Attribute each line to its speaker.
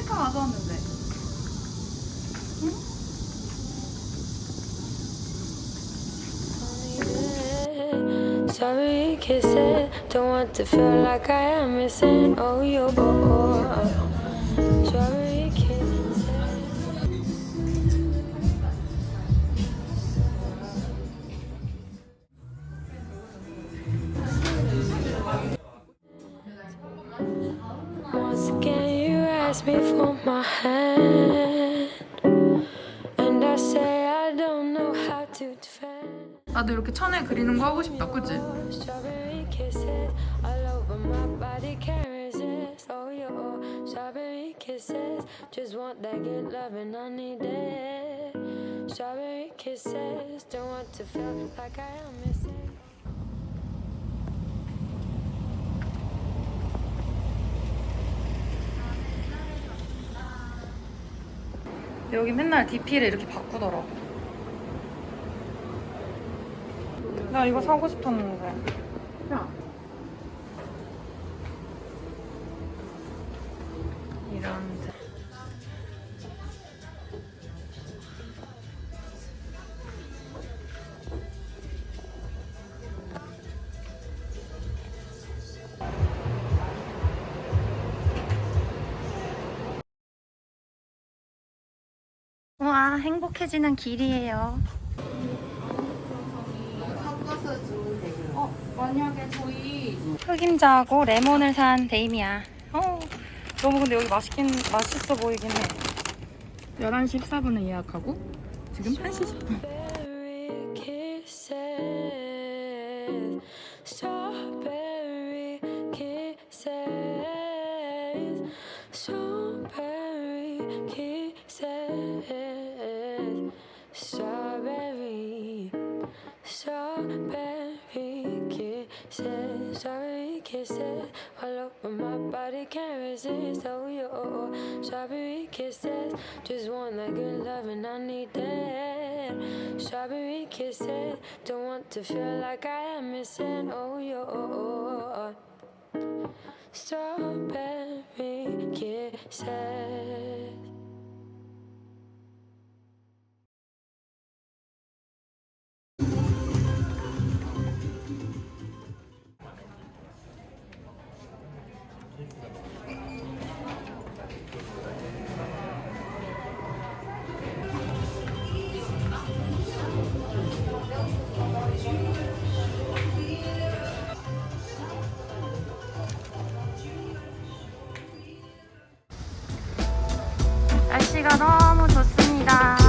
Speaker 1: 1시간 와서 왔는데. 응? Sorry, kissing. Don't want to feel like I am missing. Oh, you. Oh, oh. Sorry. Ask me for my hand, and I say I don't know how to defend.
Speaker 2: 나도 이렇게 천에 그리는 거 하고 싶다, 그지?
Speaker 1: Strawberry kisses all over my body, can't resist. Oh, your strawberry kisses, just want that good loving, I need it. Strawberry kisses, don't want to feel like I am missing.
Speaker 2: 여기 맨날 DP를 이렇게 바꾸더라고. 나 이거 사고 싶었는데. 야. 이런.
Speaker 3: 와, 행복해지는 길이에요.
Speaker 4: 어, 만약에 저희
Speaker 3: 흑임자하고 레몬을 산 데이미야. 어, 너무 근데 여기 맛있긴, 맛있어 보이긴 해.
Speaker 2: 11시 14분에 예약하고 지금 1시 10분.
Speaker 1: Strawberry kisses, strawberry kisses, kisses, strawberry, strawberry kisses, strawberry kisses, all over my body, can't resist. Oh, your oh, oh, strawberry kisses, just want that good loving, I need that. Strawberry kisses, don't want to feel like I am missing. Oh, your oh, strawberry kisses. 날씨가 너무 좋습니다.